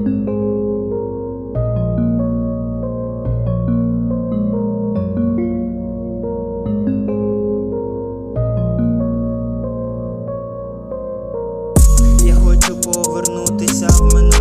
Я хочу Повернутися в минуле.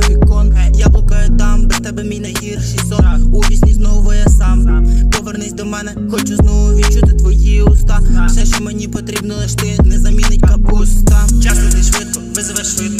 вікон. Е, я блукаю там, без тебе мій найгірший сон У вісні знову я сам. Повернись до мене, хочу знову відчути твої уста. Все, що мені потрібно, лиш ти не замінить капуста. Час летить швидко, визовеш швидко.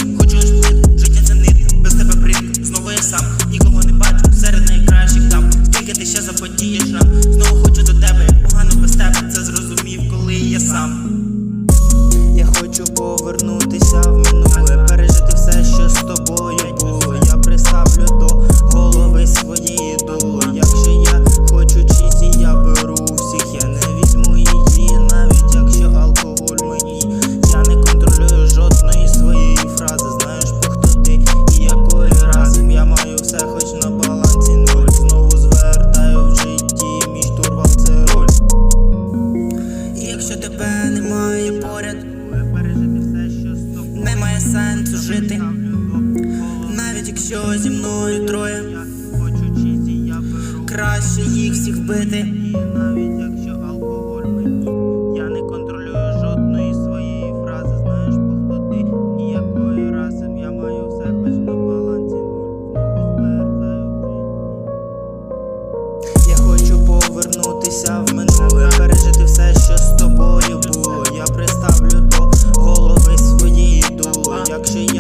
немає сенсу жити, навіть якщо зі мною троє краще їх всіх вбити. Вернутися в минуле